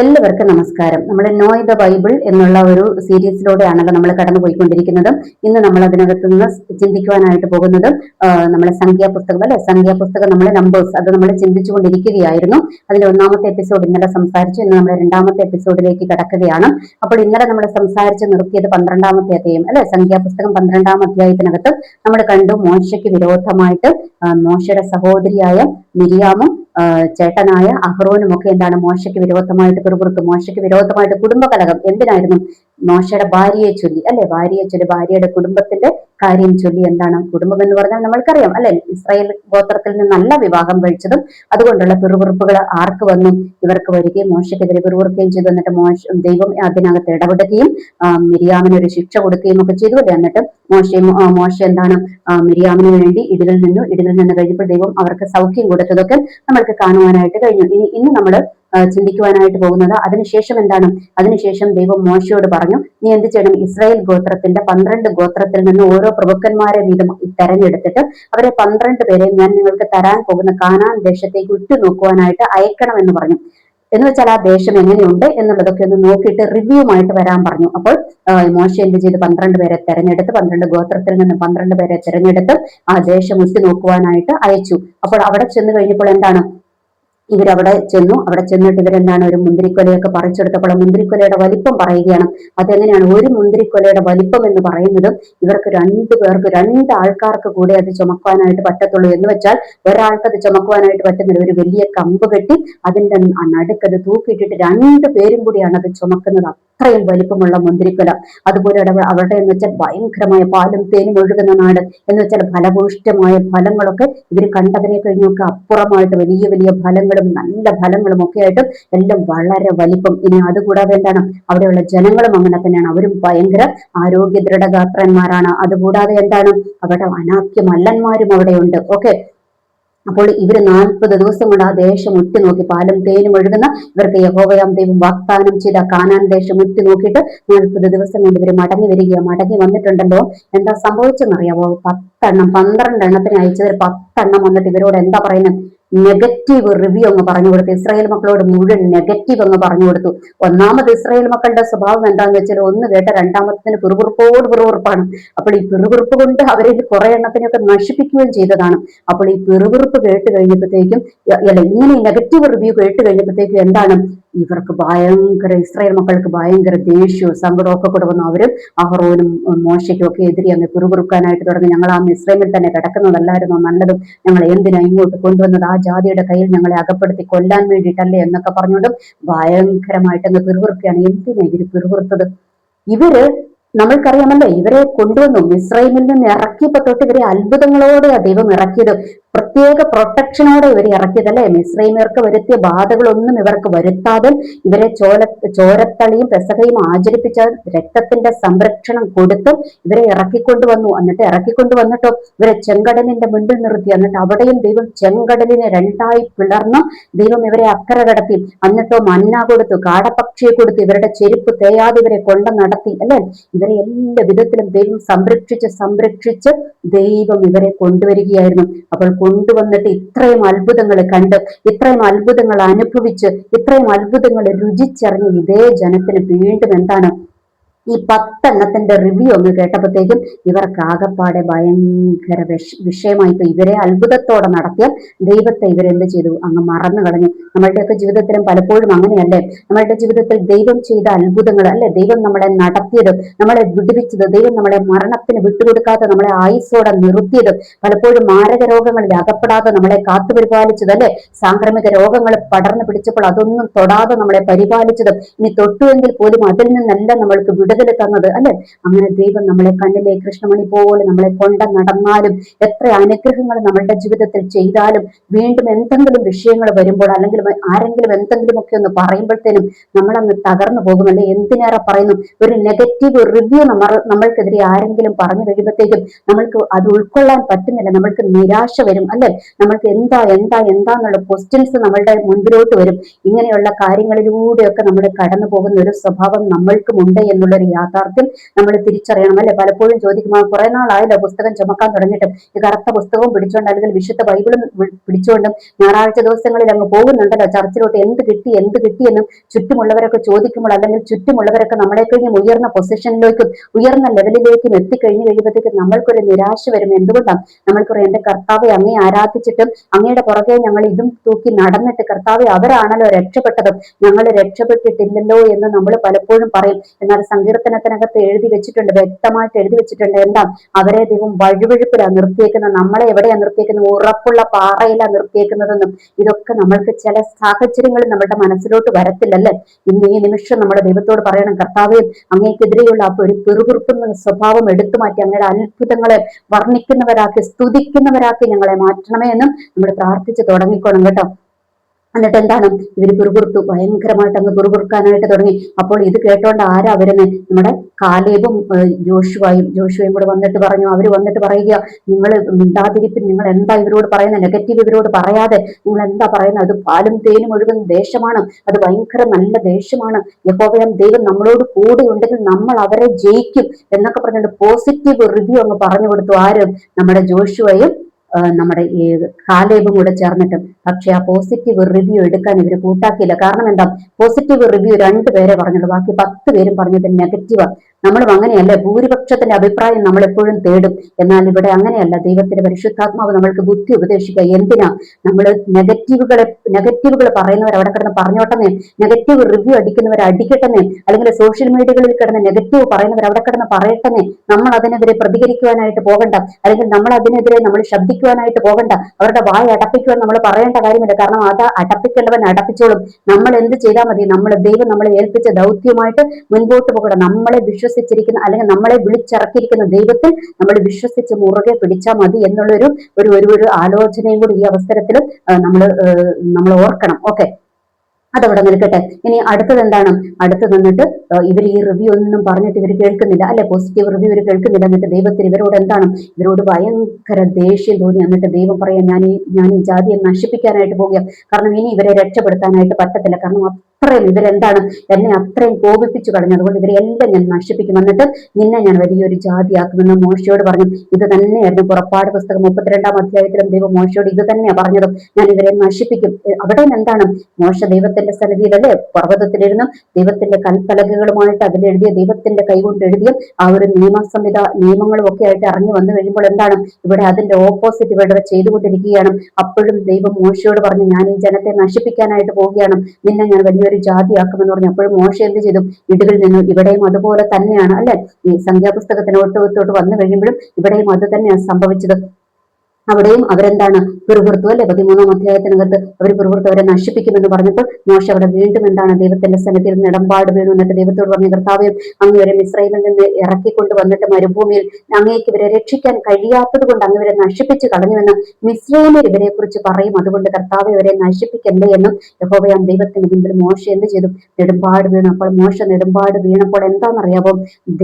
എല്ലാവർക്കും നമസ്കാരം. നമ്മൾ നോ ദ ബൈബിൾ എന്നുള്ള ഒരു സീരീസിലൂടെയാണല്ലോ നമ്മൾ കടന്നു പോയിക്കൊണ്ടിരിക്കുന്നത് ഇന്ന് നമ്മൾ അതിനകത്ത് നിന്ന് ചിന്തിക്കുവാനായിട്ട് പോകുന്നത് നമ്മളെ സംഖ്യാപുസ്തകം അല്ലെ? സംഖ്യാപുസ്തകം നമ്മളെ നമ്പേഴ്സ് അത് നമ്മൾ ചിന്തിച്ചുകൊണ്ടിരിക്കുകയായിരുന്നു. അതിന്റെ ഒന്നാമത്തെ എപ്പിസോഡ് ഇന്നലെ സംസാരിച്ചു. ഇന്ന് നമ്മൾ രണ്ടാമത്തെ എപ്പിസോഡിലേക്ക് കടക്കുകയാണ്. അപ്പോൾ ഇന്നലെ നമ്മൾ സംസാരിച്ച് നിർത്തിയത് പന്ത്രണ്ടാമത്തെ അധ്യായം അല്ലെ? സംഖ്യാപുസ്തകം പന്ത്രണ്ടാം അധ്യായത്തിനകത്ത് നമ്മൾ കണ്ടു മോശയ്ക്ക് വിരോധമായിട്ട് മോശയുടെ സഹോദരിയായ മിരിയാമും ചേട്ടനായ അഹ്റോനും ഒക്കെ എന്താണ് മോശയ്ക്ക് വിരോധമായിട്ട് പിറുപുറത്ത് മോശയ്ക്ക് വിരോധമായിട്ട് കുടുംബകലകം എന്തിനായിരുന്നു? മോശയുടെ ഭാര്യയെ ചൊല്ലി അല്ലെ? ഭാര്യയെ ചൊല്ലി ഭാര്യയുടെ കുടുംബത്തിന്റെ കാര്യം ചൊല്ലി എന്താണ് കുടുംബം എന്ന് പറഞ്ഞാൽ നമ്മൾക്കറിയാം അല്ലെ? ഇസ്രായേൽ ഗോത്രത്തിൽ നിന്നല്ല വിവാഹം കഴിച്ചതും അതുകൊണ്ടുള്ള പിറുപിറുപ്പുകൾ ആർക്ക് വന്നു? ഇവർക്ക് വരികയും മോശക്കെതിരെ പിറുപിറുക്കുകയും ചെയ്തു. എന്നിട്ട് മോശ ദൈവം അതിനകത്ത് ഇടപെടുകയും മിരിയാമിന് ഒരു ശിക്ഷ കൊടുക്കുകയും ഒക്കെ ചെയ്തു അല്ലേ? എന്നിട്ട് മോശയും മോശ എന്താണ് മിരിയാമിന് വേണ്ടി ഇടിവിൽ നിന്നു. ഇടിവിൽ നിന്ന് കഴിഞ്ഞപ്പോൾ ദൈവം അവർക്ക് സൗഖ്യം കൊടുത്തതൊക്കെ നമ്മൾക്ക് കാണുവാനായിട്ട് കഴിഞ്ഞു. ഇനി ഇന്ന് നമ്മൾ ചിന്തിക്കുവാനായിട്ട് പോകുന്നത്. അതിനുശേഷം എന്താണ്? അതിനുശേഷം ദൈവം മോശയോട് പറഞ്ഞു നീ എന്ത് ചെയ്യണം? ഇസ്രായേൽ ഗോത്രത്തിന്റെ പന്ത്രണ്ട് ഗോത്രത്തിൽ നിന്ന് ഓരോ പ്രഭുക്കന്മാരെ വീതം തെരഞ്ഞെടുത്തിട്ട് അവരെ പന്ത്രണ്ട് പേരെ ഞാൻ നിങ്ങൾക്ക് തരാൻ പോകുന്ന കാനാൻ ദേശത്തേക്ക് ഉറ്റുനോക്കുവാനായിട്ട് അയക്കണം എന്ന് പറഞ്ഞു. എന്ന് വെച്ചാൽ ആ ദേശം എങ്ങനെയുണ്ട് എന്നുള്ളതൊക്കെ ഒന്ന് നോക്കിയിട്ട് റിവ്യൂമായിട്ട് വരാൻ പറഞ്ഞു. അപ്പോൾ മോശ എന്ത് ചെയ്ത്? പന്ത്രണ്ട് പേരെ തെരഞ്ഞെടുത്ത് പന്ത്രണ്ട് ഗോത്രത്തിൽ നിന്ന് പന്ത്രണ്ട് പേരെ തെരഞ്ഞെടുത്ത് ആ ദേശം ഉറ്റുനോക്കുവാനായിട്ട് അയച്ചു. അപ്പോൾ അവിടെ ചെന്ന് കഴിഞ്ഞപ്പോൾ എന്താണ്? ഇവരവിടെ ചെന്നു. അവിടെ ചെന്നിട്ട് ഇവരെന്താണ് ഒരു മുന്തിരിക്കൊലയൊക്കെ പറിച്ചെടുത്തപ്പോൾ മുന്തിരിക്കൊലയുടെ വലിപ്പം പറയുകയാണ്. അതെങ്ങനെയാണ് ഒരു മുന്തിരിക്കൊലയുടെ വലിപ്പം എന്ന് പറയുന്നത് ഇവർക്ക് രണ്ടു പേർക്ക് രണ്ട് ആൾക്കാർക്ക് കൂടെ അത് ചുമക്കുവാനായിട്ട് പറ്റത്തുള്ളൂ എന്ന് വെച്ചാൽ ഒരാൾക്ക് അത് ചുമക്കുവാനായിട്ട് പറ്റുന്നില്ല. ഒരു വലിയ കമ്പ് കെട്ടി അതിന്റെ നടുക്കത് തൂക്കിയിട്ടിട്ട് രണ്ടു പേരും കൂടിയാണ് അത് ചുമക്കുന്നത്. അത്രയും വലിപ്പമുള്ള മുന്തിരിക്കൊല. അതുപോലെ അവിടെ എന്ന് വെച്ചാൽ ഭയങ്കരമായ പാലും തേനും ഒഴുകുന്ന നാട് എന്ന് വെച്ചാൽ ഫലഭൂഷ്ടമായ ഫലങ്ങളൊക്കെ ഇവർ കണ്ടതിനെ കഴിഞ്ഞൊക്കെ അപ്പുറമായിട്ട് വലിയ വലിയ ഫലങ്ങൾ ഫലങ്ങളും നല്ല ഫലങ്ങളും ഒക്കെ ആയിട്ടും എല്ലാം വളരെ വലിപ്പം. ഇനി അതുകൂടാതെ എന്താണ്? അവിടെയുള്ള ജനങ്ങളും അങ്ങനെ തന്നെയാണ്. അവരും ഭയങ്കര ആരോഗ്യ ദൃഢഗാത്രന്മാരാണ്. അതുകൂടാതെ എന്താണ്? അവിടെ അനാക്യ മല്ലന്മാരും അവിടെയുണ്ട് ഓക്കെ അപ്പോൾ ഇവർ നാൽപ്പത് ദിവസം കൊണ്ട് ആ ദേശം ഉറ്റുനോക്കി പാലും തേനും ഒഴുകുന്ന ഇവർക്ക് യഹോവയാം ദൈവം വാഗ്ദാനം ചെയ്ത കാനാൻ ദേശം ഉറ്റുനോക്കിയിട്ട് നാൽപ്പത് ദിവസം കൊണ്ട് ഇവർ മടങ്ങി വരികയോ. മടങ്ങി വന്നിട്ടുണ്ടല്ലോ. എന്താ സംഭവിച്ചെന്നറിയാവോ? പത്തെണ്ണം പന്ത്രണ്ട് എണ്ണത്തിന് അയച്ചതിൽ പത്തെണ്ണം വന്നിട്ട് ഇവരോട് എന്താ പറയുന്നത്? നെഗറ്റീവ് റിവ്യൂ അങ്ങ് പറഞ്ഞു കൊടുത്തു. ഇസ്രായേൽ മക്കളോട് മുഴുവൻ നെഗറ്റീവ് അങ്ങ് പറഞ്ഞു കൊടുത്തു. ഒന്നാമത് ഇസ്രായേൽ മക്കളുടെ സ്വഭാവം എന്താണെന്ന് വെച്ചാൽ ഒന്ന് കേട്ട രണ്ടാമത്തിന് പിറുപിറുപ്പോട് പിറുപിറുപ്പാണ്. അപ്പോൾ ഈ പിറുപിറുപ്പ് കൊണ്ട് അവരെ കുറെ എണ്ണത്തിനൊക്കെ നശിപ്പിക്കുകയും ചെയ്തതാണ്. അപ്പോൾ ഈ പിറുപിറുപ്പ് കേട്ട് കഴിഞ്ഞപ്പോഴത്തേക്കും അല്ല ഇങ്ങനെ നെഗറ്റീവ് റിവ്യൂ കേട്ട് കഴിഞ്ഞപ്പോഴത്തേക്കും എന്താണ്? ഇവർക്ക് ഭയങ്കര ഇസ്രായേൽ മക്കൾക്ക് ഭയങ്കര ദേഷ്യവും സങ്കടവും ഒക്കെ വന്നു. അവരും അഹറോനും മോശയ്ക്കും ഒക്കെ എതിരെ അങ്ങ് പിറുപിറുക്കാനായിട്ട് തുടങ്ങി. ഞങ്ങൾ ആ ഇസ്രായേലിൽ തന്നെ കിടക്കുന്നതല്ലായിരുന്നു? നല്ലതും. ഞങ്ങൾ എന്തിനാ ഇങ്ങോട്ട് കൊണ്ടുവന്നത്? ആ ജാതിയുടെ കയ്യിൽ ഞങ്ങളെ അകപ്പെടുത്തി കൊല്ലാൻ വേണ്ടിയിട്ടല്ലേ എന്നൊക്കെ പറഞ്ഞുകൊണ്ട് ഭയങ്കരമായിട്ട് അങ്ങ് പിറുപിറുക്കുകയാണ്. എന്തിനാ ഇവർ പിറുപിറുത്തത്? ഇവർ നമ്മൾക്കറിയാമല്ലോ ഇവരെ കൊണ്ടുവന്നു. മിശ്രൈമിൽ നിന്ന് ഇറക്കിയപ്പോ തൊട്ട് ഇവരെ അത്ഭുതങ്ങളോടെ ദൈവം ഇറക്കിയത്. പ്രത്യേക പ്രൊട്ടക്ഷനോടെ ഇവരെ ഇറക്കിയതല്ലേ? മിശ്രൈമേർക്ക് വരുത്തിയ ബാധകളൊന്നും ഇവർക്ക് വരുത്താതെ ഇവരെ ചോല ചോരത്തളിയും പെസകയും ആചരിപ്പിച്ച രക്തത്തിന്റെ സംരക്ഷണം കൊടുത്തും ഇവരെ ഇറക്കിക്കൊണ്ടുവന്നു. എന്നിട്ട് ഇറക്കിക്കൊണ്ടുവന്നിട്ടോ ഇവരെ ചെങ്കടലിന്റെ മുൻപിൽ നിർത്തി. എന്നിട്ട് അവിടെയും ദൈവം ചെങ്കടലിനെ രണ്ടായി പിളർന്ന്. ദൈവം ഇവരെ അക്കര കടത്തി. എന്നിട്ടോ മന്ന കൊടുത്തു കാടപക്ഷിയെ കൊടുത്തു ഇവരുടെ ചെരുപ്പ് തേയാതെ ഇവരെ കൊണ്ട നടത്തി അല്ലെ? ഇവരെ എല്ലാ വിധത്തിലും ദൈവം സംരക്ഷിച്ച് സംരക്ഷിച്ച് ദൈവം ഇവരെ കൊണ്ടുവരികയായിരുന്നു. അപ്പോൾ കൊണ്ടുവന്നിട്ട് ഇത്രയും അത്ഭുതങ്ങൾ കണ്ട് ഇത്രയും അത്ഭുതങ്ങൾ അനുഭവിച്ച് ഇത്രയും അത്ഭുതങ്ങൾ രുചിച്ചറിഞ്ഞ് ഇതേ ജനത്തിന് വീണ്ടും എന്താണ് ഈ പത്തെണ്ണത്തിന്റെ റിവ്യൂ ഒന്ന് കേട്ടപ്പോഴത്തേക്കും ഇവർക്ക് ആകപ്പാടെ ഭയങ്കര വിഷ വിഷയമായി ഇപ്പൊ ഇവരെ അത്ഭുതത്തോടെ നടത്തിയ ദൈവത്തെ ഇവരെന്ത് ചെയ്തു? അങ്ങ് മറന്നു കളഞ്ഞു. നമ്മളുടെയൊക്കെ ജീവിതത്തിലും പലപ്പോഴും അങ്ങനെയല്ലേ? നമ്മളുടെ ജീവിതത്തിൽ ദൈവം ചെയ്ത അത്ഭുതങ്ങൾ അല്ലെ? ദൈവം നമ്മളെ നടത്തിയത് നമ്മളെ വിടുവിച്ചത് ദൈവം നമ്മളെ മരണത്തിന് വിട്ടുകൊടുക്കാതെ നമ്മളെ ആയുസോടെ നിർത്തിയത് പലപ്പോഴും മാരക രോഗങ്ങളിൽ അകപ്പെടാതെ നമ്മളെ കാത്തുപരിപാലിച്ചത് അല്ലെ? സാംക്രമിക രോഗങ്ങൾ പടർന്നു പിടിച്ചപ്പോൾ അതൊന്നും തൊടാതെ നമ്മളെ പരിപാലിച്ചതും ഇനി തൊട്ടുവെങ്കിൽ പോലും അതിൽ നിന്നല്ല നമ്മൾക്ക് വിട വിടുതൽ തന്നത് അല്ലെ? അങ്ങനെ ദൈവം നമ്മളെ കണ്ണിലെ കൃഷ്ണമണി പോലെ നമ്മളെ കൊണ്ട നടന്നാലും എത്ര അനുഗ്രഹങ്ങൾ നമ്മളുടെ ജീവിതത്തിൽ ചെയ്താലും വീണ്ടും എന്തെങ്കിലും വിഷയങ്ങൾ വരുമ്പോൾ അല്ലെങ്കിൽ ആരെങ്കിലും എന്തെങ്കിലുമൊക്കെ ഒന്ന് പറയുമ്പോഴത്തേനും നമ്മളങ്ങ് തകർന്നു പോകും അല്ലെ? എന്തിനേറെ പറയുന്നു? ഒരു നെഗറ്റീവ് റിവ്യൂ നമ്മൾ നമ്മൾക്കെതിരെ ആരെങ്കിലും പറഞ്ഞു കഴിയുമ്പോഴത്തേക്കും നമ്മൾക്ക് അത് ഉൾക്കൊള്ളാൻ പറ്റുന്നില്ല. നമ്മൾക്ക് നിരാശ വരും അല്ലെ? നമ്മൾക്ക് എന്താ എന്താ എന്താന്നുള്ള ക്വസ്റ്റ്യൻസ് നമ്മളുടെ മുൻപിലോട്ട് വരും. ഇങ്ങനെയുള്ള കാര്യങ്ങളിലൂടെയൊക്കെ നമ്മൾ കടന്നു പോകുന്ന ഒരു സ്വഭാവം നമ്മൾക്കും ഉണ്ട് എന്നുള്ളൊരു യാഥാർത്ഥ്യം നമ്മൾ തിരിച്ചറിയണം അല്ലെ? പലപ്പോഴും ചോദിക്കുമ്പോൾ കുറെ നാളായല്ലോ പുസ്തകം ചുമക്കാൻ തുടങ്ങിയിട്ടും. ഈ കറുത്ത പുസ്തകവും പിടിച്ചുകൊണ്ട് അല്ലെങ്കിൽ വിശുദ്ധ ബൈബിളും പിടിച്ചുകൊണ്ടും ഞായറാഴ്ച ദിവസങ്ങളിൽ അങ്ങ് പോകുന്നുണ്ടല്ലോ ചർച്ചിലോട്ട്. എന്ത് കിട്ടി എന്ത് കിട്ടിയെന്നും ചുറ്റുമുള്ളവരൊക്കെ ചോദിക്കുമ്പോൾ അല്ലെങ്കിൽ ചുറ്റുമുള്ളവരൊക്കെ നമ്മളെ കഴിഞ്ഞും ഉയർന്ന പൊസിഷനിലേക്കും ഉയർന്ന ലെവലിലേക്കും എത്തിക്കഴിഞ്ഞു കഴിയുമ്പോഴത്തേക്കും നമ്മൾക്കൊരു നിരാശ വരും എന്തുകൊണ്ടാണ്? നമ്മൾക്കൊരു എന്റെ കർത്താവെ അങ്ങേ ആരാധിച്ചിട്ടും അങ്ങയുടെ പുറകെ ഞങ്ങൾ ഇതും തൂക്കി നടന്നിട്ട് കർത്താവെ അവരാണല്ലോ രക്ഷപ്പെട്ടതും. ഞങ്ങൾ രക്ഷപ്പെട്ടിട്ടില്ലല്ലോ എന്ന് നമ്മൾ പലപ്പോഴും പറയും. എന്നാൽ സങ്കീർത്തനത്തിനകത്ത് എഴുതി വെച്ചിട്ടുണ്ട് വ്യക്തമായിട്ട് എഴുതി വെച്ചിട്ടുണ്ട് എന്താ അവരെ ദൈവം വഴുവഴുപ്പിലാണ് നിർത്തിയേക്കുന്നത്. നമ്മളെ എവിടെയാണ് നിർത്തിയേക്കുന്നത്? ഉറപ്പുള്ള പാറയിലാണ് നിർത്തിയേക്കുന്നതെന്നും ഇതൊക്കെ നമ്മൾക്ക് ചില സാഹചര്യങ്ങളിൽ നമ്മുടെ മനസ്സിലോട്ട് വരത്തില്ലല്ലേ? ഇന്ന് ഈ നിമിഷം നമ്മുടെ ദൈവത്തോട് പറയണം കർത്താവേ അങ്ങേക്കെതിരെയുള്ള ആ ഒരു പിറുപിറുക്കുന്ന സ്വഭാവം എടുത്തു മാറ്റി അങ്ങയുടെ അത്ഭുതങ്ങളെ വർണിക്കുന്നവരാക്കി സ്തുതിക്കുന്നവരാക്കി ഞങ്ങളെ മാറ്റണമേ എന്നും നമ്മൾ പ്രാർത്ഥിച്ച് തുടങ്ങിക്കോണം കേട്ടോ. എന്നിട്ട് എന്താണ് ഇവർ പിറുപിറുത്തു. ഭയങ്കരമായിട്ട് അങ്ങ് പിറുപിറുക്കാനായിട്ട് തുടങ്ങി. അപ്പോൾ ഇത് കേട്ടോണ്ട് ആരാ അവരെന്ന് നമ്മുടെ കാലേബും ജോഷുവായും ജോഷുവയും കൂടെ വന്നിട്ട് പറഞ്ഞു. അവർ വന്നിട്ട് പറയുക നിങ്ങൾ മിണ്ടാതിരിപ്പിൻ നിങ്ങൾ എന്താ ഇവരോട് പറയുന്നത് നെഗറ്റീവ് ഇവരോട് പറയാതെ നിങ്ങൾ എന്താ പറയുന്നത് അത് പാലും തേനും ഒഴുകുന്ന ദേശമാണ്. അത് ഭയങ്കര നല്ല ദേശമാണ്. യഹോവയം ദൈവം നമ്മളോട് കൂടെ ഉണ്ടെങ്കിൽ നമ്മൾ അവരെ ജയിക്കും. എന്നൊക്കെ പറഞ്ഞിട്ട് പോസിറ്റീവ് റിവ്യൂ അങ്ങ് പറഞ്ഞു കൊടുത്തു. ആരും? നമ്മുടെ ജോഷുവയും നമ്മുടെ ഈ കാലേബും കൂടെ ചേർന്നിട്ടും. പക്ഷെ ആ പോസിറ്റീവ് റിവ്യൂ എടുക്കാൻ ഇവർ കൂട്ടാക്കിയില്ല. കാരണം എന്താ? പോസിറ്റീവ് റിവ്യൂ രണ്ടുപേരെ പറഞ്ഞുള്ളൂ ബാക്കി പത്ത് പേരും പറഞ്ഞത് നെഗറ്റീവാണ് നമ്മളും അങ്ങനെയല്ല? ഭൂരിപക്ഷത്തിന്റെ അഭിപ്രായം നമ്മൾ എപ്പോഴും തേടും. എന്നാൽ ഇവിടെ അങ്ങനെയല്ല. ദൈവത്തിന്റെ പരിശുദ്ധാത്മാവ് നമ്മൾക്ക് ബുദ്ധി ഉപദേശിക്കുക. എന്തിനാ? നമ്മൾ നെഗറ്റീവുകളെ നെഗറ്റീവുകൾ പറയുന്നവർ അവിടെ കിടന്ന് പറഞ്ഞോട്ടെന്നേ? Negative review അടിക്കുന്നവർ അടിക്കട്ടെന്നേ? അല്ലെങ്കിൽ സോഷ്യൽ മീഡിയകളിൽ കിടന്ന് നെഗറ്റീവ് പറയുന്നവർ അവിടെ കിടന്ന് പറയട്ടെന്നേ? നമ്മൾ അതിനെതിരെ പ്രതികരിക്കുവാനായിട്ട് പോകണ്ട. അല്ലെങ്കിൽ നമ്മൾ അതിനെതിരെ നമ്മൾ ശബ്ദിക്കുവാനായിട്ട് പോകണ്ട. അവരുടെ വായ അടപ്പിക്കുവാൻ നമ്മൾ പറയേണ്ട കാര്യമില്ല. കാരണം അത് അടപ്പിക്കേണ്ടവൻ അടപ്പിച്ചോളും. നമ്മൾ എന്ത് ചെയ്താൽ മതി? നമ്മൾ ദൈവം നമ്മളെ ഏൽപ്പിച്ച ദൗത്യമായിട്ട് മുൻപോട്ട് പോകണം. നമ്മളെ വിശ്വ വിശ്വസിച്ചിരിക്കുന്ന അല്ലെങ്കിൽ നമ്മളെ വിളിച്ചിറക്കിയിരിക്കുന്ന ദൈവത്തിൽ നമ്മൾ വിശ്വസിച്ച് മുറുകെ പിടിച്ചാൽ മതി എന്നുള്ളൊരു ഒരു ഒരു ആലോചനയും കൂടി ഈ അവസരത്തിൽ നമ്മൾ നമ്മൾ ഓർക്കണം. ഓക്കെ അതവിടെ നിൽക്കട്ടെ. ഇനി അടുത്തത് എന്താണ്? അടുത്ത് നിന്നിട്ട് ഇവർ ഈ റിവ്യൂ ഒന്നും പറഞ്ഞിട്ട് ഇവർ കേൾക്കുന്നില്ല. അല്ലെ? പോസിറ്റീവ് റിവ്യൂ ഇവർ കേൾക്കുന്നില്ല. എന്നിട്ട് ദൈവത്തിന് ഇവരോട് എന്താണ്? ഇവരോട് ഭയങ്കര ദേഷ്യം തോന്നി. എന്നിട്ട് ദൈവം പറയാം ഞാൻ ഈ ഞാൻ ഈ ജാതിയെ നശിപ്പിക്കാനായിട്ട് പോകുക. കാരണം ഇനി ഇവരെ രക്ഷപ്പെടുത്താനായിട്ട് പറ്റത്തില്ല. കാരണം അത്രയും ഇവരെന്താണ്? എന്നെ അത്രയും കോപിപ്പിച്ചു കളഞ്ഞു. അതുകൊണ്ട് ഇവരെ എല്ലാം ഞാൻ നശിപ്പിക്കും. എന്നിട്ട് നിന്നെ ഞാൻ വലിയൊരു ജാതിയാക്കുമെന്ന് മോശയോട് പറഞ്ഞു. ഇത് തന്നെയായിരുന്നു പുറപ്പാട് പുസ്തകം മുപ്പത്തിരണ്ടാം അധ്യായത്തിലും ദൈവം മോശയോട് ഇത് തന്നെയാണ് പറഞ്ഞതും. ഞാൻ ഇവരെ നശിപ്പിക്കും. അവിടെ എന്താണ് മോശ ദൈവത്തിന്റെ സന്നിധിയിലല്ലേ? പർവതത്തിലിരുന്ന് ദൈവത്തിന്റെ കൽപ്പലകകളുമായിട്ട് അതിലെഴുതിയ ദൈവത്തിന്റെ കൈകൊണ്ട് എഴുതിയ ആ ഒരു നിയമസംഹിത നിയമങ്ങളും ഒക്കെ ആയിട്ട് ഇറങ്ങി വന്നു കഴിയുമ്പോൾ എന്താണ്? ഇവിടെ അതിന്റെ ഓപ്പോസിറ്റ് ഇവിടെ ചെയ്തുകൊണ്ടിരിക്കുകയാണ്. അപ്പോഴും ദൈവം മോശയോട് പറഞ്ഞു ഞാൻ ഈ ജനത്തെ നശിപ്പിക്കാനായിട്ട് പോവുകയാണ്. നിന്നെ ഞാൻ വലിയൊരു ജാതി ജാതിയാക്കുമെന്ന് പറഞ്ഞു. അപ്പോഴും മോശ എന്ത് ചെയ്തു? വീടുകളിൽ നിന്നും ഇവിടെയും അതുപോലെ തന്നെയാണ് അല്ലെ? ഈ സംഖ്യാപുസ്തകത്തിനോട്ട് വന്നു കഴിയുമ്പോഴും ഇവിടെയും അത് തന്നെയാണ് സംഭവിച്ചത്. അവിടെയും അവരെന്താണ് പിറുപുറത്തു അല്ലെ? പതിമൂന്നാം അധ്യായത്തിനകത്ത് അവർ പിറുപുറത്ത് അവരെ നശിപ്പിക്കുമെന്ന് പറഞ്ഞപ്പോൾ മോശ അവിടെ വീണ്ടും എന്താണ് ദൈവത്തിന്റെ സ്ഥലത്തിൽ നിന്ന് ഇടമ്പാട് വീണു. എന്നിട്ട് ദൈവത്തോട് പറഞ്ഞ കർത്താവ്യം അങ്ങ് മിശ്രൈമിൽ നിന്ന് ഇറക്കിക്കൊണ്ട് വന്നിട്ട് മരുഭൂമിയിൽ അങ്ങേക്ക് ഇവരെ രക്ഷിക്കാൻ കഴിയാത്തത് കൊണ്ട് അങ്ങ് ഇവരെ നശിപ്പിച്ച് കളഞ്ഞുവെന്ന് മിശ്രൈമിൽ ഇവരെ കുറിച്ച് പറയും. അതുകൊണ്ട് കർത്താവ് ഇവരെ നശിപ്പിക്കണ്ടേ എന്നും യഹോവയാം ദൈവത്തിന് മുമ്പിൽ മോശ എന്ത് ചെയ്തു? നെടുമ്പാട് വീണു. അപ്പോൾ മോശ നെടുമ്പാട് വീണപ്പോൾ എന്താണെന്നറിയാവോ?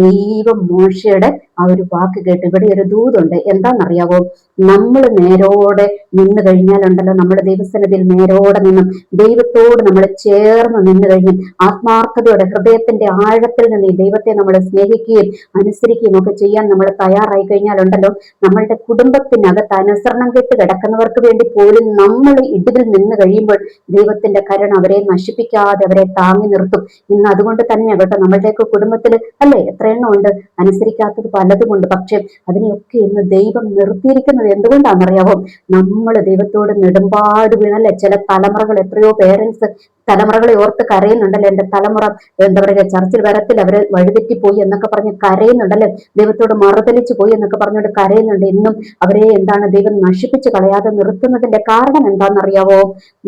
ദൈവം മോശയുടെ ആ ഒരു വാക്ക് കേട്ട് ഇവിടെ ഒരു ദൂതുണ്ട്. എന്താണെന്നറിയാവോ? നമ്മൾ നമ്മൾ നേരോടെ നിന്ന് കഴിഞ്ഞാലുണ്ടല്ലോ. നമ്മുടെ ദൈവസ്ഥനത്തിൽ നേരോടെ നിന്നും ദൈവത്തോട് നമ്മൾ ചേർന്ന് നിന്ന് കഴിഞ്ഞും ആത്മാർത്ഥതയോടെ ഹൃദയത്തിന്റെ ആഴത്തിൽ നിന്ന് ഈ ദൈവത്തെ നമ്മൾ സ്നേഹിക്കുകയും അനുസരിക്കുകയും ഒക്കെ ചെയ്യാൻ നമ്മൾ തയ്യാറായി കഴിഞ്ഞാലുണ്ടല്ലോ. നമ്മളുടെ കുടുംബത്തിനകത്ത് അനുസരണം കെട്ട് കിടക്കുന്നവർക്ക് വേണ്ടി പോലും നമ്മൾ ഇടിവിൽ നിന്ന് കഴിയുമ്പോൾ ദൈവത്തിന്റെ കരുണ അവരെ നശിപ്പിക്കാതെ അവരെ താങ്ങി നിർത്തും. ഇന്ന് അതുകൊണ്ട് തന്നെയാണ് കേട്ടോ നമ്മളുടെയൊക്കെ കുടുംബത്തിൽ അല്ലേ എത്ര എണ്ണം ഉണ്ട്? അനുസരിക്കാത്തത് പലതുമുണ്ട്. പക്ഷെ അതിനെയൊക്കെ ഇന്ന് ദൈവം നിർത്തിയിരിക്കുന്നത് എന്തുകൊണ്ട് എന്താണെന്നറിയാവോ? നമ്മൾ ദൈവത്തോട് നെടുമ്പാട് വീണല്ലേ ചില തലമുറകൾ എത്രയോ പേരൻസ് തലമുറകളെ ഓർത്ത് കരയുന്നുണ്ടല്ലോ എന്റെ തലമുറ. എന്താ പറയുക ചർച്ചിൽ വരത്തിൽ അവർ വഴിതെറ്റിപ്പോയി എന്നൊക്കെ പറഞ്ഞ് കരയുന്നുണ്ടല്ലോ. ദൈവത്തോട് മറുതലിച്ചു പോയി എന്നൊക്കെ പറഞ്ഞുകൊണ്ട് കരയുന്നുണ്ട്. ഇന്നും അവരെ എന്താണ് ദൈവം നശിപ്പിച്ചു കളയാതെ നിർത്തുന്നതിന്റെ കാരണം എന്താണെന്നറിയാവോ?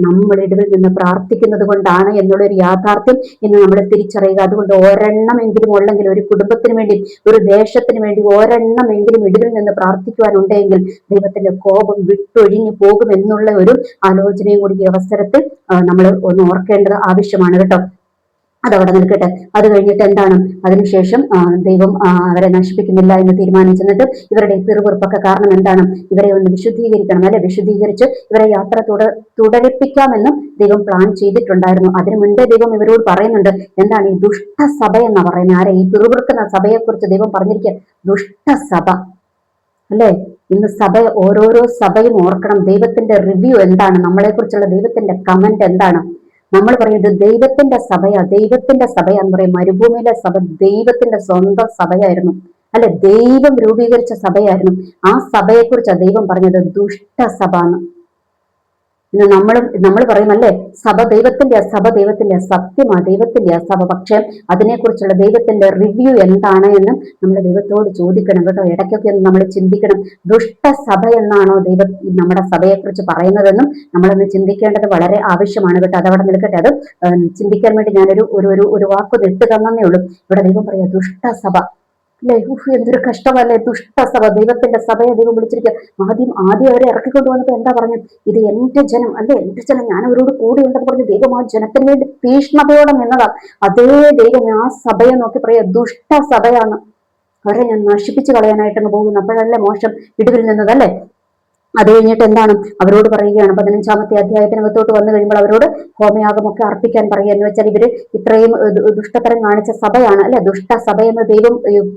നമ്മൾ ഇടവിൽ നിന്ന് പ്രാർത്ഥിക്കുന്നത് കൊണ്ടാണ് എന്നുള്ളൊരു യാഥാർത്ഥ്യം ഇന്ന് നമ്മൾ തിരിച്ചറിയുക. അതുകൊണ്ട് ഒരെണ്ണമെങ്കിലും ഉള്ളെങ്കിൽ ഒരു കുടുംബത്തിന് വേണ്ടി ഒരു ദേശത്തിന് വേണ്ടി ഒരെണ്ണമെങ്കിലും ഇടവിൽ നിന്ന് പ്രാർത്ഥിക്കുവാനുണ്ടെങ്കിൽ ദൈവത്തിന്റെ കോപം വിട്ടൊഴിഞ്ഞു പോകും എന്നുള്ള ഒരു ആലോചനയും കൂടി അവസരത്തിൽ നമ്മൾ ഒന്ന് ഓർക്കേണ്ടത് ആവശ്യമാണ് കേട്ടോ. അതവിടെ നിൽക്കട്ടെ. അത് കഴിഞ്ഞിട്ട് എന്താണ്? അതിനുശേഷം ദൈവം അവരെ നശിപ്പിക്കുന്നില്ല എന്ന് തീരുമാനിച്ചെന്നിട്ട് ഇവരുടെ പിറുപിറുപ്പൊക്കെ കാരണം എന്താണ്? ഇവരെ ഒന്ന് വിശുദ്ധീകരിക്കണം അല്ലെ? വിശുദ്ധീകരിച്ച് ഇവരെ യാത്ര തുട തുടരിപ്പിക്കാമെന്നും ദൈവം പ്ലാൻ ചെയ്തിട്ടുണ്ടായിരുന്നു. അതിനു മുൻപേ ദൈവം ഇവരോട് പറയുന്നുണ്ട് എന്താണ് ഈ ദുഷ്ടസഭ എന്ന് പറയുന്നത് ആരെ? ഈ പിറുപിറുക്കുന്ന സഭയെക്കുറിച്ച് ദൈവം പറഞ്ഞിരിക്കുക ദുഷ്ടസഭ. അല്ലേ? ഇന്ന് സഭ ഓരോരോ സഭയും ഓർക്കണം. ദൈവത്തിന്റെ റിവ്യൂ എന്താണ്? നമ്മളെ കുറിച്ചുള്ള ദൈവത്തിന്റെ കമന്റ് എന്താണ്? നമ്മൾ പറയുന്നത് ദൈവത്തിന്റെ സഭയാ ദൈവത്തിന്റെ സഭയാന്ന് പറയും മരുഭൂമിയിലെ സഭ ദൈവത്തിന്റെ സ്വന്തം സഭയായിരുന്നു. അല്ലെ? ദൈവം രൂപീകരിച്ച സഭയായിരുന്നു. ആ സഭയെക്കുറിച്ചാണ് ദൈവം പറഞ്ഞത് ദുഷ്ടസഭ എന്ന്. നമ്മൾ നമ്മൾ പറയുമല്ലേ സഭ ദൈവത്തിന്റെ സഭ ദൈവത്തിന്റെ സത്യമാ ദൈവത്തിന്റെ സഭ. പക്ഷേ അതിനെക്കുറിച്ചുള്ള ദൈവത്തിന്റെ റിവ്യൂ എന്താണ് എന്നും നമ്മൾ ദൈവത്തോട് ചോദിക്കണം കേട്ടോ. ഇടയ്ക്കൊക്കെ ഒന്ന് നമ്മൾ ചിന്തിക്കണം. ദുഷ്ടസഭ എന്നാണോ ദൈവം നമ്മുടെ സഭയെക്കുറിച്ച് പറയുന്നതെന്നും നമ്മളൊന്ന് ചിന്തിക്കേണ്ടത് വളരെ ആവശ്യമാണ് കേട്ടോ. അതവിടെ നിൽക്കട്ടെ. അത് ചിന്തിക്കാൻ വേണ്ടി ഞാനൊരു ഒരു ഒരു വാക്ക് ഇട്ട് തന്നേ ഉള്ളൂ. ഇവിടെ ദൈവം പറയാ ദുഷ്ടസഭ. അല്ലേ ഉഫ്, എന്തൊരു കഷ്ടമല്ലേ ദുഷ്ടസഭ ദൈവത്തിന്റെ സഭയെ ദൈവം വിളിച്ചിരിക്കുക ആദ്യം ആദ്യം അവരെ ഇറക്കിക്കൊണ്ട് വന്നപ്പോൾ എന്താ പറഞ്ഞു ഇത് എന്റെ ജനം അല്ലെ എന്റെ ജനം ഞാൻ അവരോട് കൂടി ഉണ്ടെന്ന് പറഞ്ഞ് ദൈവം ആ ജനത്തിന് വേണ്ടി തീഷ്ണതയോടെ നിന്നതാ. അതേ ദൈവം ആ സഭയെ നോക്കി പറയാ ദുഷ്ടസഭയാണ്. അവരെ ഞാൻ നശിപ്പിച്ചു കളയാനായിട്ടാണ് പോകുന്നത് അപ്പോഴല്ലേ മോശം ഇടിവിൽ നിന്നതല്ലേ അത് കഴിഞ്ഞിട്ട് എന്താണ്? അവരോട് പറയുകയാണ് പതിനഞ്ചാമത്തെ അധ്യായത്തിനകത്തോട്ട് വന്നു കഴിയുമ്പോൾ അവരോട് ഹോമയാഗമൊക്കെ അർപ്പിക്കാൻ പറയുക എന്ന് വെച്ചാൽ ഇവർ ഇത്രയും ദുഷ്ടതരം കാണിച്ച സഭയാണ് അല്ലെ? ദുഷ്ട സഭ എന്ന് ദൈവം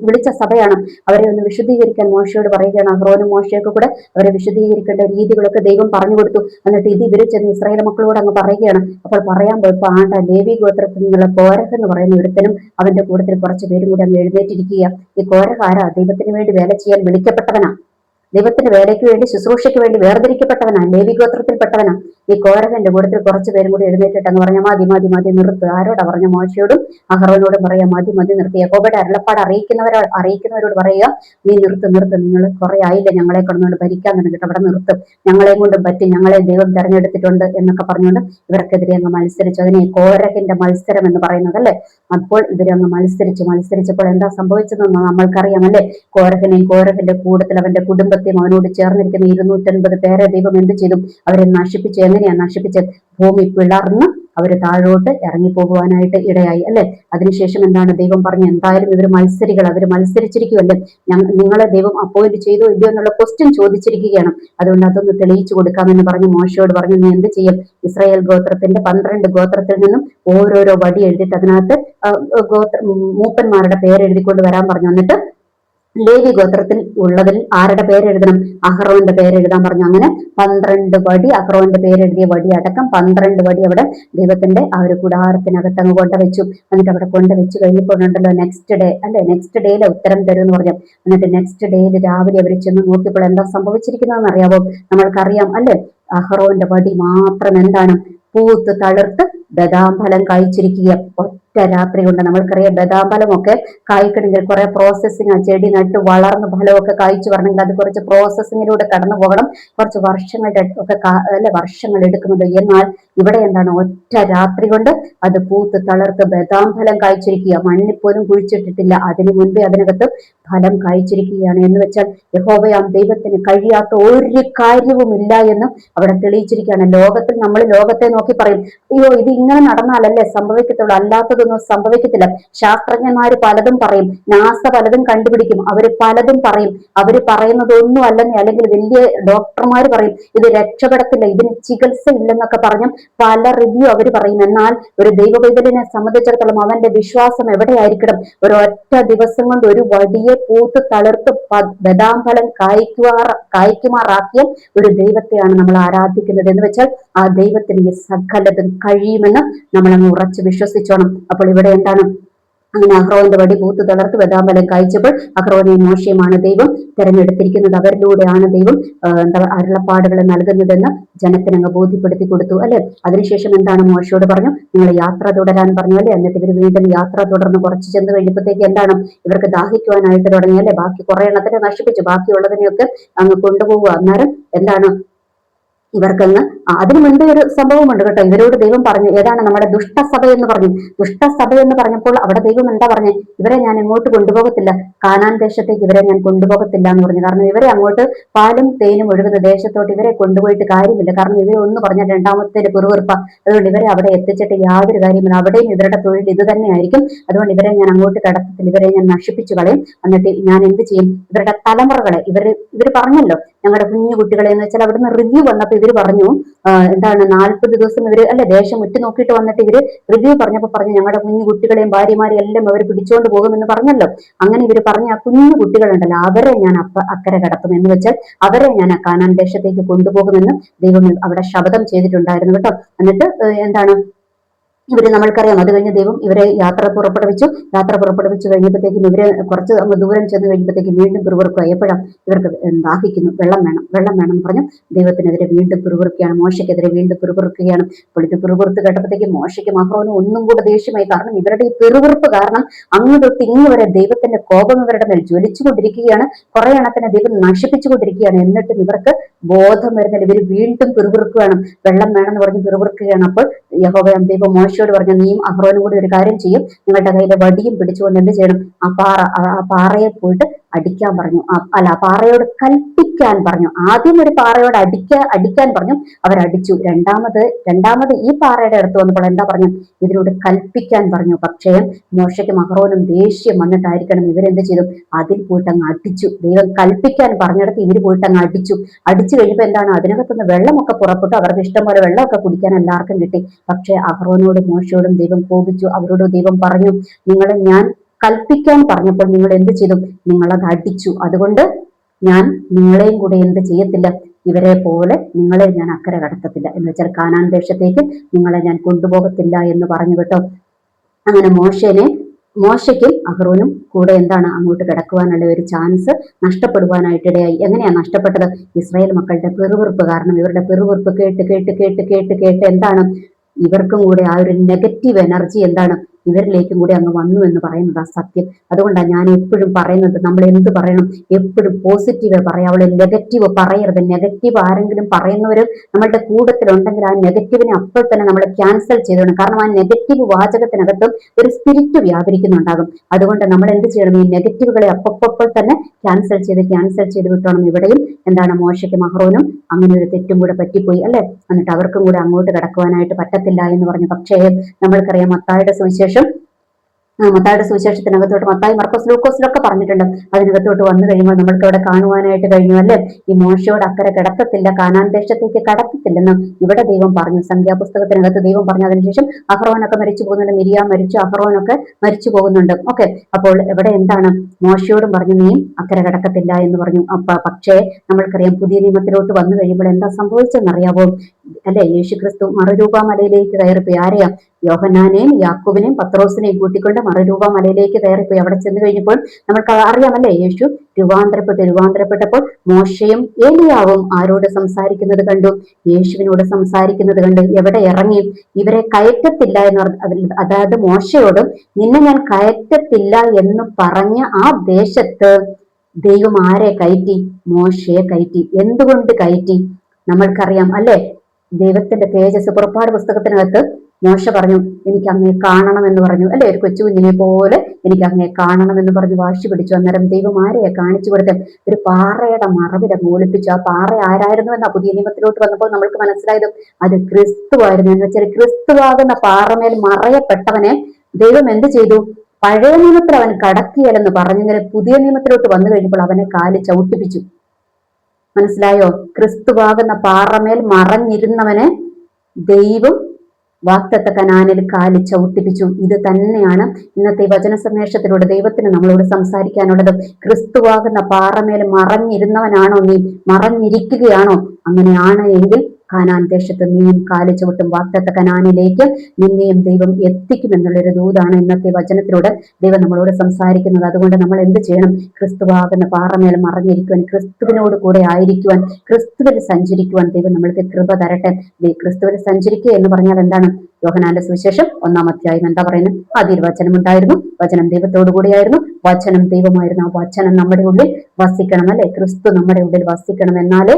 വിളിച്ച സഭയാണ്. അവരെ ഒന്ന് വിശദീകരിക്കാൻ മോശയോട് പറയുകയാണ്. അഹ്റോനും മോശയൊക്കെ കൂടെ അവരെ വിശദീകരിക്കേണ്ട രീതികളൊക്കെ ദൈവം പറഞ്ഞു കൊടുത്തു. എന്നിട്ട് ഇത് ഇവർ ചെന്ന് ഇസ്രായേൽ മക്കളോട് അങ്ങ് പറയുകയാണ്. അപ്പോൾ പറയാൻ പോയപ്പോ ആണ്ട ലേവി ഗോത്രത്തിൽ നിന്നുള്ള കോരഹ് എന്ന് പറയുന്ന ഒരുത്തനും അവന്റെ കൂട്ടത്തിൽ കുറച്ച് പേരും കൂടി അങ്ങ് എഴുന്നേറ്റിരിക്കുക ഈ കോരഹ് ആരാ? ദൈവത്തിന് വേണ്ടി വേല ചെയ്യാൻ വിളിക്കപ്പെട്ടവനാ. ദൈവത്തിന്റെ വേലയ്ക്ക് വേണ്ടി ശുശ്രൂഷയ്ക്ക് വേണ്ടി വേർതിരിക്കപ്പെട്ടവനാ ലേവി ഗോത്രത്തിൽപ്പെട്ടവനാ. ഈ കോരകന്റെ കൂട്ടത്തിൽ കുറച്ച് പേരും കൂടി എഴുന്നേറ്റ് എന്ന് പറഞ്ഞ മതി മതി മതി നിർത്ത്. ആരോടാ പറഞ്ഞ? മോശയോടും അഹറോനോടും പറയാ മതി മതി നിർത്തി. യഹോബയുടെ അരുളപ്പാട് അറിയിക്കുന്നവരോ അറിയിക്കുന്നവരോട് പറയുക നീ നിർത്ത് നിർത്ത്. നിങ്ങൾ കുറെ ആയില്ല ഞങ്ങളെ കൊണ്ടുകൊണ്ട് ഭരിക്കാൻ തുടങ്ങിയിട്ട്? അവിടെ നിർത്തും. ഞങ്ങളെയും കൊണ്ടും പറ്റി ഞങ്ങളെ ദൈവം തെരഞ്ഞെടുത്തിട്ടുണ്ട് എന്നൊക്കെ പറഞ്ഞുകൊണ്ട് ഇവർക്കെതിരെ അങ്ങ് മത്സരിച്ചു. അതിനെ കോരകന്റെ മത്സരം എന്ന് പറയുന്നത് അല്ലേ അപ്പോൾ ഇവരങ്ങ് മത്സരിച്ചു. മത്സരിച്ചപ്പോൾ എന്താ സംഭവിച്ചതെന്ന് നമ്മൾക്കറിയാം അല്ലേ? കോരകനെയും കോരകന്റെ കൂട്ടത്തിൽ അവന്റെ കുടുംബത്തെയും അവനോട് ചേർന്നിരിക്കുന്ന ഇരുന്നൂറ്റൻപത് പേരെ ദൈവം എന്ത് ചെയ്തു? അവരെ നശിപ്പിച്ച്. എങ്ങനെയാണ് നശിപ്പിച്ചത്? ഭൂമി പിളർന്ന് അവർ താഴോട്ട് ഇറങ്ങി പോകുവാനായിട്ട് ഇടയായി അല്ലെ? അതിനുശേഷം എന്താണ് ദൈവം പറഞ്ഞു എന്തായാലും ഇവർ മത്സരികൾ അവർ മത്സരിച്ചിരിക്കുമല്ലേ നിങ്ങളെ ദൈവം അപ്പോയിന്റ് ചെയ്തോ ഇല്ലയോ എന്നുള്ള ക്വസ്റ്റ്യൻ ചോദിച്ചിരിക്കുകയാണ്. അതുകൊണ്ട് അതൊന്ന് തെളിയിച്ചു കൊടുക്കാമെന്ന് പറഞ്ഞ് മോശയോട് പറഞ്ഞു നീ എന്ത് ചെയ്യും? ഇസ്രായേൽ ഗോത്രത്തിന്റെ പന്ത്രണ്ട് ഗോത്രത്തിൽ നിന്നും ഓരോരോ വടി എഴുതിയിട്ട് അതിനകത്ത് ഗോത്ര മൂപ്പന്മാരുടെ പേര് എഴുതിക്കൊണ്ട് വരാൻ പറഞ്ഞു. എന്നിട്ട് ലേവി ഗോത്രത്തിൽ ഉള്ളതിൽ ആരുടെ പേരെഴുതണം? അഹ്റോന്റെ പേരെഴുതാൻ പറഞ്ഞു. അങ്ങനെ പന്ത്രണ്ട് വടി അഹ്റോന്റെ പേരെഴുതിയ വടി അടക്കം പന്ത്രണ്ട് വടി അവിടെ ദൈവത്തിന്റെ ആ ഒരു കൂടാരത്തിനകത്ത് അങ്ങ് കൊണ്ടുവച്ചു. എന്നിട്ട് അവിടെ കൊണ്ടുവച്ച് കഴിഞ്ഞപ്പോഴുണ്ടല്ലോ നെക്സ്റ്റ് ഡേ അല്ലെ? നെക്സ്റ്റ് ഡേയിലെ ഉത്തരം തരും എന്ന് പറഞ്ഞു. എന്നിട്ട് നെക്സ്റ്റ് ഡേയിൽ രാവിലെ അവർ ചെന്ന് നോക്കിയപ്പോൾ എന്താ സംഭവിച്ചിരിക്കുന്നതെന്ന് അറിയാവോ? നമ്മൾക്കറിയാം അല്ലെ? അഹ്റോന്റെ വടി മാത്രം എന്താണ്? പൂത്ത് തളിർത്ത് ബദാം ഫലം കായ്ച്ചിരിക്കുക ഒറ്റ രാത്രി കൊണ്ട് നമ്മൾക്കറിയാം ബദാം ഫലമൊക്കെ കായ്ക്കണമെങ്കിൽ കുറെ പ്രോസസ്സിങ് ആ ചെടി നട്ട് വളർന്ന് ഫലമൊക്കെ കായ്ച്ചു വരണമെങ്കിൽ അത് കുറച്ച് പ്രോസസ്സിങ്ങിലൂടെ കടന്നു പോകണം. കുറച്ച് വർഷങ്ങളുടെ ഒക്കെ അല്ല വർഷങ്ങൾ എടുക്കുന്നത്. എന്നാൽ ഇവിടെ എന്താണ്? ഒറ്റ രാത്രി കൊണ്ട് അത് പൂത്ത് തളർത്ത് ബദാം ഫലം കായ്ച്ചിരിക്കുക. മണ്ണിൽ പോലും കുഴിച്ചിട്ടിട്ടില്ല. അതിനു മുൻപേ അതിനകത്ത് ഫലം കായ്ച്ചിരിക്കുകയാണ്. എന്ന് വെച്ചാൽ യഹോവയാം ദൈവത്തിന് കഴിയാത്ത ഒരു കാര്യവുമില്ല എന്ന് അവിടെ തെളിയിച്ചിരിക്കുകയാണ്. ലോകത്തിൽ നമ്മൾ ലോകത്തെ നോക്കി പറയും അയ്യോ ഇത് ഇങ്ങനെ നടന്നാലല്ലേ സംഭവിക്കത്തുള്ളൂ. അല്ലാത്തതൊന്നും സംഭവിക്കത്തില്ല. ശാസ്ത്രജ്ഞന്മാര് പലതും പറയും. നാസ പലതും കണ്ടുപിടിക്കും. അവർ പലതും പറയും. അവർ പറയുന്നത് ഒന്നും അല്ലെന്ന് അല്ലെങ്കിൽ വലിയ ഡോക്ടർമാർ പറയും. ഇത് രക്ഷപ്പെടത്തില്ല. ഇതിന് ചികിത്സ ഇല്ലെന്നൊക്കെ പറഞ്ഞ് പല റിവ്യൂ അവർ പറയും. എന്നാൽ ഒരു ദൈവവൈതലിനെ സംബന്ധിച്ചിടത്തോളം അവന്റെ വിശ്വാസം എവിടെയായിരിക്കണം? ഒരു ഒറ്റ ദിവസം കൊണ്ട് ഒരു വടിയെ പൂത്ത് തളിർത്ത് ബദാംഫലം കായ്ക്കുവാ കായ്ക്കുമാറാക്കിയ ഒരു ദൈവത്തെയാണ് നമ്മൾ ആരാധിക്കുന്നത് എന്ന് വെച്ചാൽ ആ ദൈവത്തിന് സകലതും കഴിയുമെന്ന് നമ്മൾ അങ്ങ് ഉറച്ച് വിശ്വസിച്ചോണം. അപ്പോൾ ഇവിടെ എന്താണ്? അങ്ങനെ അഹ്റോന്റെ വടി പൂത്ത് തളർത്ത് ബദാമ്പലം കഴിച്ചപ്പോൾ അഹ്റോനെ മോശയമാണ് ദൈവം തെരഞ്ഞെടുത്തിരിക്കുന്നത്. അവരിലൂടെയാണ് ദൈവം എന്താ അരുളപ്പാടുകൾ നൽകുന്നതെന്ന് ജനത്തിനങ്ങ് ബോധ്യപ്പെടുത്തി കൊടുത്തു അല്ലെ? അതിനുശേഷം എന്താണ് മോശയോട് പറഞ്ഞു? നിങ്ങൾ യാത്ര തുടരാൻ പറഞ്ഞു അല്ലെ? എന്നിട്ട് ഇവർ വീണ്ടും യാത്ര തുടർന്ന് കുറച്ച് ചെന്ന് കഴിഞ്ഞപ്പോഴത്തേക്ക് എന്താണ്? ഇവർക്ക് ദാഹിക്കുവാനായിട്ട് തുടങ്ങി അല്ലെ? ബാക്കി കുറെ എണ്ണത്തിനെ നശിപ്പിച്ചു. ബാക്കിയുള്ളതിനെയൊക്കെ അങ്ങ് കൊണ്ടുപോവുക. അന്നേരം എന്താണ്? ഇവർക്കങ്ങ് അതിനു മുൻപേ ഒരു സംഭവമുണ്ട് കേട്ടോ? ഇവരോട് ദൈവം പറഞ്ഞു ഏതാണ് നമ്മുടെ ദുഷ്ടസഭ എന്ന് പറഞ്ഞു. ദുഷ്ടസഭ എന്ന് പറഞ്ഞപ്പോൾ അവിടെ ദൈവം എന്താ പറഞ്ഞു? ഇവരെ ഞാൻ എങ്ങോട്ട് കൊണ്ടുപോകത്തില്ല. കാനാൻ ദേശത്തേക്ക് ഇവരെ ഞാൻ കൊണ്ടുപോകത്തില്ല എന്ന് പറഞ്ഞു. കാരണം ഇവരെ അങ്ങോട്ട് പാലും തേനും ഒഴുകുന്ന ദേശത്തോട്ട് ഇവരെ കൊണ്ടുപോയിട്ട് കാര്യമില്ല. കാരണം ഇവരെ ഒന്ന് പറഞ്ഞാൽ രണ്ടാമത്തെ പിറുവിറുപ്പ അതുകൊണ്ട് ഇവരെ അവിടെ എത്തിച്ചിട്ട് യാതൊരു കാര്യമില്ല. അവിടെയും ഇവരുടെ തൊഴിൽ ഇത് തന്നെയായിരിക്കും. അതുകൊണ്ട് ഇവരെ ഞാൻ അങ്ങോട്ട് കടത്തത്തില്ല. ഇവരെ ഞാൻ നശിപ്പിച്ചു കളയും. എന്നിട്ട് ഞാൻ എന്ത് ചെയ്യും? ഇവരുടെ തലമുറകളെ ഇവർ ഇവർ പറഞ്ഞല്ലോ ഞങ്ങളുടെ കുഞ്ഞു കുട്ടികളെ എന്ന് വെച്ചാൽ അവിടുന്ന് റിവ്യൂ വന്നപ്പോൾ ഇവർ പറഞ്ഞു എന്താണ് നാൽപ്പത് ദിവസം ഇവർ അല്ലെ ദേശം ഉറ്റു നോക്കിയിട്ട് വന്നിട്ട് ഇവർ റിവ്യൂ പറഞ്ഞപ്പോൾ പറഞ്ഞു ഞങ്ങളുടെ കുഞ്ഞു കുട്ടികളെയും ഭാര്യമാരെയും എല്ലാം അവർ പിടിച്ചുകൊണ്ട് പോകുമെന്ന് പറഞ്ഞല്ലോ. അങ്ങനെ ഇവർ പറഞ്ഞ ആ കുഞ്ഞു കുട്ടികളുണ്ടല്ലോ അവരെ ഞാൻ അപ്പ അക്കരെ കടത്തും എന്ന് വെച്ചാൽ അവരെ ഞാൻ ആ കാനാൻ ദേശത്തേക്ക് കൊണ്ടുപോകുമെന്ന് ദൈവം അവിടെ ശപഥം ചെയ്തിട്ടുണ്ടായിരുന്നു കേട്ടോ. എന്നിട്ട് എന്താണ് ഇവർ നമ്മൾക്കറിയാം. അത് കഴിഞ്ഞ് ദൈവം ഇവരെ യാത്ര പുറപ്പെടുവിച്ചു. യാത്ര പുറപ്പെടുവിച്ചു കഴിഞ്ഞപ്പോഴത്തേക്കും ഇവരെ കുറച്ച് അങ്ങ് ദൂരം ചെന്ന് കഴിഞ്ഞപ്പോഴത്തേക്കും വീണ്ടും പിറുപിറുക്കുക. എപ്പോഴാണ് ഇവർക്ക് ദാഹിക്കുന്നു. വെള്ളം വേണം. വെള്ളം വേണം എന്ന് പറഞ്ഞു. ദൈവത്തിനെതിരെ വീണ്ടും പിറുപിറുക്കുകയാണ്. മോശയ്ക്കെതിരെ വീണ്ടും പിറുപിറുക്കുകയാണ്. അപ്പോൾ ഇത് കേട്ടപ്പോഴത്തേക്കും മോശയ്ക്ക് മാത്രം ഒന്നും കൂടെ ദേഷ്യമായി. കാരണം ഇവരുടെ ഈ പിറുപിറുപ്പ് കാരണം അങ്ങ് തൊട്ട് ഇങ്ങ് വരെ ദൈവത്തിന്റെ കോപം ഇവരുടെ മേൽ ജ്വലിച്ചുകൊണ്ടിരിക്കുകയാണ്. കുറെ എണ്ണത്തിനെ ദൈവം നശിപ്പിച്ചുകൊണ്ടിരിക്കുകയാണ്. എന്നിട്ടും ഇവർക്ക് ബോധം വരുന്നില്ല ഇവർ വീണ്ടും പിറുപിറുക്ക് വേണം വെള്ളം വേണമെന്ന് പറഞ്ഞ് പിറുപിറുക്കുകയാണ്. അപ്പോൾ യഹോബ ദൈവം മോശയോട് പറഞ്ഞ നീയും അഹ്റോനും കൂടി ഒരു കാര്യം ചെയ്യും. നിങ്ങളുടെ കയ്യിലെ വടിയും പിടിച്ചുകൊണ്ട് എന്ത് ചെയ്യണം? ആ പാറ ആ പാറയെ പോയിട്ട് അടിക്കാൻ പറഞ്ഞു. അല്ല പാറയോട് കൽപ്പിക്കാൻ പറഞ്ഞു. ആദ്യം ഒരു പാറയോട് അടിക്ക അടിക്കാൻ പറഞ്ഞു. അവരടിച്ചു. രണ്ടാമത് രണ്ടാമത് ഈ പാറയുടെ അടുത്ത് വന്നപ്പോൾ എന്താ പറഞ്ഞു? ഇതിനോട് കൽപ്പിക്കാൻ പറഞ്ഞു. പക്ഷേ മോശയ്ക്ക് മഹറോനും ദേഷ്യം വന്നിട്ടായിരിക്കണം ഇവരെന്ത് ചെയ്തു? അതിൽ പോയിട്ട് അങ്ങ് അടിച്ചു. ദൈവം കൽപ്പിക്കാൻ പറഞ്ഞിടത്ത് പോയിട്ട് അങ്ങ് അടിച്ചു. അടിച്ചു കഴിയുമ്പോൾ എന്താണ്? അതിനകത്തുനിന്ന് വെള്ളമൊക്കെ പുറപ്പെട്ടു. അവർക്ക് ഇഷ്ടം പോലെ വെള്ളമൊക്കെ കുടിക്കാൻ എല്ലാവർക്കും കിട്ടി. പക്ഷേ അഹ്റോനോടും മോശയോടും ദൈവം കോപിച്ചു. അവരോട് ദൈവം പറഞ്ഞു നിങ്ങളെ ഞാൻ കൽപ്പിക്കാൻ പറഞ്ഞപ്പോൾ നിങ്ങൾ എന്ത് ചെയ്തു? നിങ്ങൾ അത് അടിച്ചു. അതുകൊണ്ട് ഞാൻ നിങ്ങളെയും കൂടെ എന്ത് ചെയ്യത്തില്ല? ഇവരെ പോലെ നിങ്ങളെ ഞാൻ അക്കരെ കടത്തത്തില്ല. എന്ന് വെച്ചാൽ കാനാൻ ദേശത്തേക്ക് നിങ്ങളെ ഞാൻ കൊണ്ടുപോകത്തില്ല എന്ന് പറഞ്ഞു കേട്ടോ. അങ്ങനെ മോശനെ മോശയ്ക്കും അഹ്റോനും കൂടെ എന്താണ് അങ്ങോട്ട് കിടക്കുവാനുള്ള ഒരു ചാൻസ് നഷ്ടപ്പെടുവാനായിട്ടിടയായി. എങ്ങനെയാണ് നഷ്ടപ്പെട്ടത്? ഇസ്രായേൽ മക്കളുടെ പെറുവിറുപ്പ് കാരണം ഇവരുടെ പെറുവിറുപ്പ് കേട്ട് കേട്ട് കേട്ട് കേട്ട് കേട്ട് എന്താണ്? ഇവർക്കും കൂടെ ആ ഒരു നെഗറ്റീവ് എനർജി എന്താണ്? ഇവരിലേക്കും കൂടി അങ്ങ് വന്നു എന്ന് പറയുന്നത് ആ സത്യം. അതുകൊണ്ടാണ് ഞാൻ എപ്പോഴും പറയുന്നത് നമ്മൾ എന്ത് പറയണം? എപ്പോഴും പോസിറ്റീവ് പറയാവുള്ളൂ നെഗറ്റീവ് പറയരുത്. നെഗറ്റീവ് ആരെങ്കിലും പറയുന്നവർ നമ്മളുടെ കൂട്ടത്തിലുണ്ടെങ്കിൽ ആ നെഗറ്റീവിനെ അപ്പോൾ തന്നെ നമ്മൾ ക്യാൻസൽ ചെയ്തോണം കാരണം ആ നെഗറ്റീവ് വാചകത്തിനകത്തും ഒരു സ്പിരിറ്റ് വ്യാപരിക്കുന്നുണ്ടാകും. അതുകൊണ്ട് നമ്മൾ എന്ത് ചെയ്യണം? ഈ നെഗറ്റീവുകളെ അപ്പപ്പോൾ തന്നെ ക്യാൻസൽ ചെയ്ത് ക്യാൻസൽ ചെയ്ത് വിട്ടോണം. ഇവിടെയും എന്താണ് മോശയ്ക്ക് മഹ്റോനും അങ്ങനെ ഒരു തെറ്റും കൂടെ പറ്റിപ്പോയി അല്ലെ? എന്നിട്ട് അവർക്കും കൂടെ അങ്ങോട്ട് കിടക്കുവാനായിട്ട് പറ്റത്തില്ല എന്ന് പറഞ്ഞു. പക്ഷേ നമ്മൾക്കറിയാം മത്തായുടെ സുവിശേഷം ആ, മത്തായുടെ സുവിശേഷത്തിനകത്തോട്ട് മത്തായി മർക്കോസ് ലൂക്കോസിലൊക്കെ പറഞ്ഞിട്ടുണ്ട്. അതിനകത്തോട്ട് വന്നു കഴിയുമ്പോൾ നമ്മൾക്ക് അവിടെ കാണുവാനായിട്ട് കഴിഞ്ഞു അല്ലേ? ഈ മോശയോട് അക്കരെ കിടക്കത്തില്ല കാനാൻ ദേശത്തേക്ക് കടക്കത്തില്ലെന്ന് ഇവിടെ ദൈവം പറഞ്ഞു. സംഖ്യാപുസ്തകത്തിനകത്ത് ദൈവം പറഞ്ഞു. അതിനുശേഷം അഹ്റോനൊക്കെ മരിച്ചു പോകുന്നുണ്ട്. മിരിയ മരിച്ചു അഹ്റോനൊക്കെ മരിച്ചു പോകുന്നുണ്ട്. ഓക്കെ. അപ്പോൾ ഇവിടെ എന്താണ്? മോശയോടും പറഞ്ഞു നീ അക്കരെ കിടക്കത്തില്ല എന്ന് പറഞ്ഞു. അപ്പൊ പക്ഷേ നമ്മൾക്കറിയാം പുതിയ നിയമത്തിലോട്ട് വന്നു കഴിയുമ്പോൾ എന്താ സംഭവിച്ചെന്നറിയാവോ? അല്ലെ? യേശു ക്രിസ്തു മറുരൂപ മലയിലേക്ക് കയറിപ്പോയി. ആരെയാ? യോഹന്നാനെയും യാക്കൂബിനെയും പത്രോസിനെയും കൂട്ടിക്കൊണ്ട് മറുരൂപ മലയിലേക്ക് കയറിപ്പോയി. അവിടെ ചെന്ന് കഴിഞ്ഞപ്പോൾ നമുക്ക് അറിയാമല്ലേ യേശു രൂപാന്തരപ്പെട്ട് രൂപാന്തരപ്പെട്ടപ്പോൾ മോശയും ഏലിയാവും ആരോട് സംസാരിക്കുന്നത് കണ്ടു? യേശുവിനോട് സംസാരിക്കുന്നത് കണ്ടു. എവിടെ ഇറങ്ങി? ഇവരെ കയറ്റത്തില്ല എന്ന് അതായത് മോശയോടും നിന്നെ ഞാൻ കയറ്റത്തില്ല എന്ന് പറഞ്ഞ ആ ദേശത്ത് ദൈവം ആരെ കയറ്റി? മോശയെ കയറ്റി. എന്തുകൊണ്ട് കയറ്റി? നമ്മൾക്കറിയാം അല്ലെ? ദൈവത്തിന്റെ തേജസ് പുറപ്പാട് പുസ്തകത്തിനകത്ത് മോശ പറഞ്ഞു എനിക്ക് അങ്ങേ കാണണം എന്ന് പറഞ്ഞു. അല്ലെ? ഒരു കൊച്ചു കുഞ്ഞിനെ പോലെ എനിക്ക് അങ്ങേ കാണണം എന്ന് പറഞ്ഞ് വാശി പിടിച്ചു. അന്നേരം ദൈവം ആരെയാ കാണിച്ചു കൊടുത്തത് ഒരു പാറയുടെ മറവിടെ മൂളിപ്പിച്ചു. ആ പാറ ആരായിരുന്നു എന്ന പുതിയ നിയമത്തിലോട്ട് വന്നപ്പോൾ നമ്മൾക്ക് മനസ്സിലായത് അത് ക്രിസ്തുവായിരുന്നു എന്ന് വെച്ചാൽ ക്രിസ്തുവാകുന്ന പാറമേൽ മറയപ്പെട്ടവനെ ദൈവം എന്ത് ചെയ്തു? പഴയ നിയമത്തിൽ അവൻ കടക്കിയാലെന്ന് പറഞ്ഞെങ്കിലും പുതിയ നിയമത്തിലോട്ട് വന്നു കഴിഞ്ഞപ്പോൾ അവനെ കാൽ ചവിട്ടിപ്പിച്ചു. മനസ്സിലായോ? ക്രിസ്തുവാകുന്ന പാറമേൽ മറഞ്ഞിരുന്നവനെ ദൈവം വാക്തത്വ കനാനിൽ കാൽ ചവിട്ടിപ്പിച്ചു. ഇത് തന്നെയാണ് ഇന്നത്തെ വചന സന്ദേശത്തിലൂടെ ദൈവത്തിന് നമ്മളോട് സംസാരിക്കാനുള്ളത്. ക്രിസ്തുവാകുന്ന പാറമേൽ മറഞ്ഞിരുന്നവനാണോ നീ? മറഞ്ഞിരിക്കുകയാണോ? അങ്ങനെയാണ് എങ്കിൽ കാനാൻ ദേശത്ത് നീയും കാൽ ചവിട്ടും വാക്തത്വ കനാനിലേക്ക് നിന്നെയും ദൈവം എത്തിക്കുമെന്നുള്ളൊരു ദൂതാണ് ഇന്നത്തെ വചനത്തിലൂടെ ദൈവം നമ്മളോട് സംസാരിക്കുന്നത്. അതുകൊണ്ട് നമ്മൾ എന്ത് ചെയ്യണം? ക്രിസ്തുവാകുന്ന പാറമേൽ മറഞ്ഞിരിക്കുവാൻ ക്രിസ്തുവിനോട് കൂടെ ആയിരിക്കുവാൻ ക്രിസ്തുവിൽ സഞ്ചരിക്കുവാൻ ദൈവം നമ്മൾക്ക് കൃപ തരട്ടെ. ക്രിസ്തുവിൽ സഞ്ചരിക്കുക എന്ന് പറഞ്ഞാൽ എന്താണ്? യോഹനാന്റെ സുവിശേഷം ഒന്നാം അധ്യായം എന്താ പറയുന്നത്? അതിൽ വചനം ഉണ്ടായിരുന്നു വചനം ദൈവത്തോടു കൂടിയായിരുന്നു. വചനം ദൈവമായിരുന്നു. ആ വചനം നമ്മുടെ ഉള്ളിൽ വസിക്കണം അല്ലെ? ക്രിസ്തു നമ്മുടെ ഉള്ളിൽ വസിക്കണം എന്നാലേ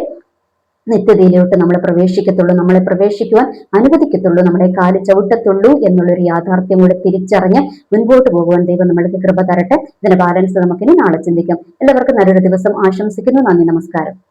നിത്യതയിലോട്ട് നമ്മൾ പ്രവേശിക്കത്തുള്ളൂ നമ്മളെ പ്രവേശിക്കുവാൻ അനുവദിക്കത്തുള്ളൂ നമ്മളെ കാൽ ചവിട്ടത്തുള്ളൂ എന്നുള്ളൊരു യാഥാർത്ഥ്യം കൂടെ തിരിച്ചറിഞ്ഞ് മുൻപോട്ട് പോകുവാൻ ദൈവം നമ്മൾക്ക് കൃപ തരട്ടെ. ഇതിന്റെ ബാലൻസ് നമുക്കിനി നാളെ ചിന്തിക്കാം. എല്ലാവർക്കും നല്ലൊരു ദിവസം ആശംസിക്കുന്നു. നന്ദി നമസ്കാരം.